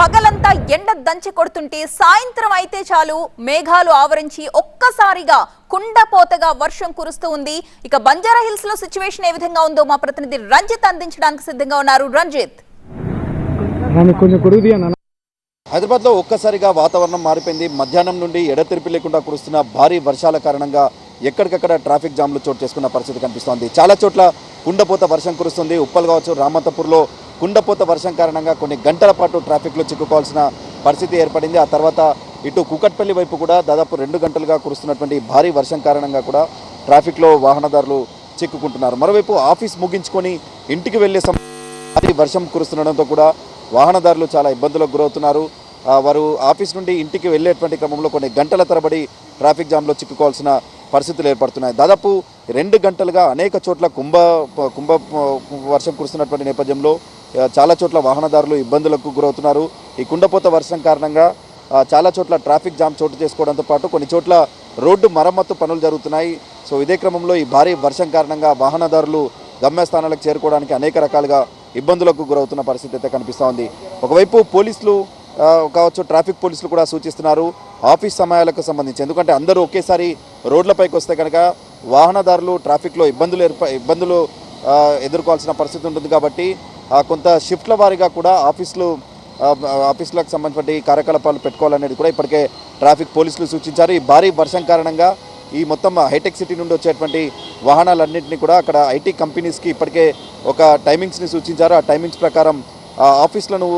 పగలంతా ఎండ దంచి కొడుతుంటే సాయంత్రం అయితే చాలు మేఘాలు ఆవరించి ఒక్కసారిగా కుండపోతగా వర్షం కురుస్తూ ఉంది. ఇక బంజారా హిల్స్లో సిచ్యువేషన్ ఏ విధంగా ఉందో మా ప్రతినిధి రంజిత్ అందించడానికి సిద్ధంగా ఉన్నారు. రంజిత్. అన్న హైదరాబాద్లో ఒక్కసారిగా వాతావరణం మారిపోయింది. మధ్యాహ్నం నుండి ఎడతెరిపి లేకుండా కురుస్తున్న భారీ వర్షాల కారణంగా ఎక్కడికక్కడ ట్రాఫిక్ జామ్లు చోటు చేసుకున్న పరిస్థితి కనిపిస్తోంది. చాలా చోట్ల కుండపోత వర్షం కురుస్తుంది. ఉప్పల్ కావచ్చు రామంతపూర్లో కుండపోత వర్షం కారణంగా కొన్ని గంటల పాటు ట్రాఫిక్లో చిక్కుకోవాల్సిన పరిస్థితి ఏర్పడింది. ఆ తర్వాత ఇటు కూకట్పల్లి వైపు కూడా దాదాపు రెండు గంటలుగా కురుస్తున్నటువంటి భారీ వర్షం కారణంగా కూడా ట్రాఫిక్లో వాహనదారులు చిక్కుకుంటున్నారు. మరోవైపు ఆఫీస్ ముగించుకొని ఇంటికి వెళ్ళే సమ భారీ వర్షం కురుస్తుండడంతో కూడా వాహనదారులు చాలా ఇబ్బందులకు గురవుతున్నారు. వారు ఆఫీస్ నుండి ఇంటికి వెళ్ళేటువంటి క్రమంలో కొన్ని గంటల తరబడి ట్రాఫిక్ జామ్లో చిక్కుకోవాల్సిన పరిస్థితులు ఏర్పడుతున్నాయి. దాదాపు రెండు గంటలుగా అనేక చోట్ల కుంభ కుంభ వర్షం కురుస్తున్నటువంటి నేపథ్యంలో చాలా చోట్ల వాహనదారులు ఇబ్బందులకు గురవుతున్నారు. ఈ కుండపోత వర్షం కారణంగా చాలా చోట్ల ట్రాఫిక్ జామ్ చోటు చేసుకోవడంతో పాటు కొన్ని చోట్ల రోడ్డు మరమ్మత్తు పనులు జరుగుతున్నాయి. సో ఇదే క్రమంలో ఈ భారీ వర్షం కారణంగా వాహనదారులు గమ్యస్థానాలకు చేరుకోవడానికి అనేక రకాలుగా ఇబ్బందులకు గురవుతున్న పరిస్థితి అయితే కనిపిస్తూ ఉంది ఒకవైపు పోలీసులు కావచ్చు ట్రాఫిక్ పోలీసులు కూడా సూచిస్తున్నారు ఆఫీస్ సమయాలకు సంబంధించి. ఎందుకంటే అందరూ ఒకేసారి రోడ్లపైకి వస్తే కనుక వాహనదారులు ట్రాఫిక్లో ఇబ్బందులు ఏర్ప ఇబ్బందులు ఎదుర్కోవాల్సిన పరిస్థితి ఉంటుంది కాబట్టి కొంత షిఫ్ట్ల వారీగా కూడా ఆఫీసులు ఆఫీసులకు సంబంధించిన కార్యకలాపాలు పెట్టుకోవాలనేది కూడా ఇప్పటికే ట్రాఫిక్ పోలీసులు సూచించారు. ఈ భారీ వర్షం కారణంగా ఈ మొత్తం హైటెక్ సిటీ నుండి వచ్చేటువంటి వాహనాలన్నింటినీ కూడా అక్కడ ఐటీ కంపెనీస్కి ఇప్పటికే ఒక టైమింగ్స్ని సూచించారు. ఆ టైమింగ్స్ ప్రకారం ఆ ఆఫీసులను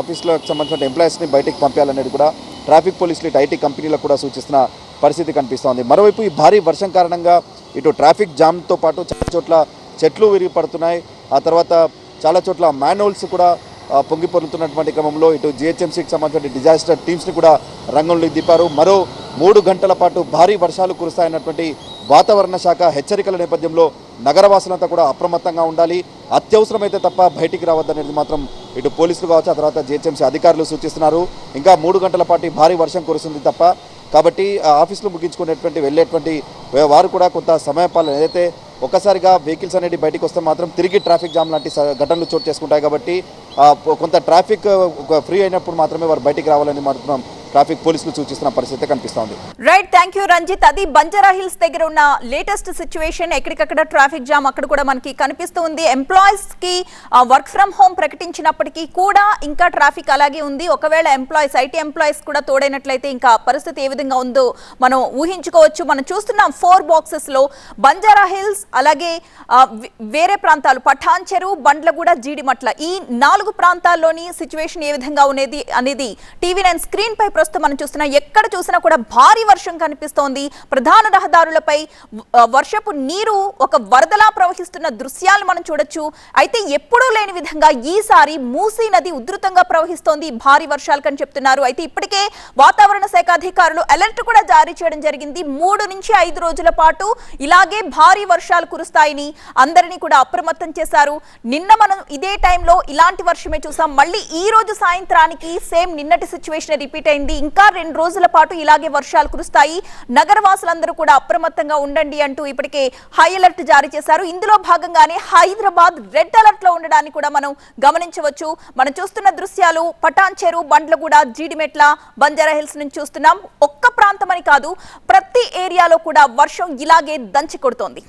ఆఫీసులకు సంబంధించిన ఎంప్లాయీస్ని బయటికి పంపించాలనేది కూడా ట్రాఫిక్ పోలీసులు ఇటు ఐటీ కంపెనీలకు కూడా సూచిస్తున్న పరిస్థితి కనిపిస్తోంది. మరోవైపు ఈ భారీ వర్షం కారణంగా ఇటు ట్రాఫిక్ జామ్తో పాటు చాలా చోట్ల చెట్లు విరిగి పడుతున్నాయి ఆ తర్వాత చాలా చోట్ల మ్యాన్హోల్స్ కూడా ఆ, పొంగి పొరులుతున్నటువంటి క్రమంలో ఇటు జిహెచ్ఎంసీకి సంబంధించిన డిజాస్టర్ టీమ్స్ని కూడా రంగంలోకి దిప్పారు మరో మూడు గంటల పాటు భారీ వర్షాలు కురుస్తాయన్నటువంటి వాతావరణ శాఖ హెచ్చరికల నేపథ్యంలో నగరవాసులంతా కూడా అప్రమత్తంగా ఉండాలి. అత్యవసరమైతే తప్ప బయటికి రావద్దనేది మాత్రం ఇటు పోలీసులు కావచ్చు ఆ తర్వాత జిహెచ్ఎంసీ అధికారులు సూచిస్తున్నారు. ఇంకా మూడు గంటల పాటు భారీ వర్షం కురుస్తుంది తప్ప కాబట్టి ఆ ఆఫీసులు ముగించుకునేటువంటి వెళ్ళేటువంటి వారు కూడా కొంత సమయపాలన ఏదైతే ఒక్కసారిగా వెహికల్స్ అనేది బయటకు వస్తే మాత్రం తిరిగి ట్రాఫిక్ జామ్ లాంటి ఘటనలు చోటు చేసుకుంటాయి కాబట్టి కొంత ట్రాఫిక్ ఫ్రీ అయినప్పుడు మాత్రమే వారు బయటికి రావాలని మాత్రం ట్రాఫిక్ పోలీసులు సూచిస్తున్న పరిస్థితి కనిపిస్తోంది. రైట్ థ్యాంక్ యూ రంజిత్ అది బంజారా హిల్స్ దగ్గర ఉన్న లేటెస్ట్ సిచ్యువేషన్ ఎక్కడికక్కడ ట్రాఫిక్ జామ్ అక్కడ కూడా మనకి కనిపిస్తూ ఉంది ఎంప్లాయీస్కి వర్క్ ఫ్రమ్ హోమ్ ప్రకటించినప్పటికీ కూడా ఇంకా ట్రాఫిక్ అలాగే ఉంది. ఒకవేళ ఎంప్లాయీస్ ఐటీ ఎంప్లాయీస్ కూడా తోడైనట్లయితే ఇంకా పరిస్థితి ఏ విధంగా ఉందో మనం ఊహించుకోవచ్చు. మనం చూస్తున్నాం ఫోర్ బాక్సెస్లో బంజారా హిల్స్ అలాగే వేరే ప్రాంతాలు. పఠాన్ చెరువు బండ్లగూడ జీడిమట్ల. ఈ నాలుగు ప్రాంతాల్లోని సిచ్యువేషన్ ఏ విధంగా ఉండేది అనేది టీవీ నైన్ స్క్రీన్ పై ప్రస్తుతం మనం చూస్తున్నా ఎక్కడ చూసినా కూడా భారీ వర్షం కనిపిస్తోంది. ప్రధాన రహదారులపై వర్షపు నీరు ఒక వరదలా ప్రవహిస్తున్న దృశ్యాలు మనం చూడొచ్చు. అయితే ఎప్పుడూ లేని విధంగా ఈసారి మూసీ నది ఉధృతంగా ప్రవహిస్తోంది. భారీ వర్షాలు కని చెప్తున్నారు. అయితే ఇప్పటికే వాతావరణ శాఖ అధికారులు అలర్ట్ కూడా జారీ చేయడం జరిగింది. మూడు నుంచి ఐదు రోజుల పాటు ఇలాగే భారీ వర్షాలు కురుస్తాయని అందరినీ కూడా అప్రమత్తం చేశారు. నిన్న మనం ఇదే టైంలో ఇలాంటి వర్షమే చూసాం. మళ్ళీ ఈ రోజు సాయంత్రానికి సేమ్ నిన్నటి సిచ్యువేషన్ రిపీట్ అయింది. ఇంకా రెండు రోజుల పాటు ఇలాగే వర్షాలు కురుస్తాయి. నగరవాసులందరూ కూడా అప్రమత్తంగా ఉండండి అంటూ ఇప్పటికే హై అలర్ట్ జారీ చేశారు. ఇందులో భాగంగానే హైదరాబాద్ రెడ్ అలర్ట్లో ఉండడాన్ని కూడా మనం గమనించవచ్చు. మనం చూస్తున్న దృశ్యాలు పటాన్చెరు బండ్లగూడ జీడిమెట్ల బంజారా హిల్స్ నుంచి చూస్తున్నాం. ఒక్క ప్రాంతం అని కాదు ప్రతి ఏరియాలో కూడా వర్షం ఇలాగే దంచి కొడుతోంది.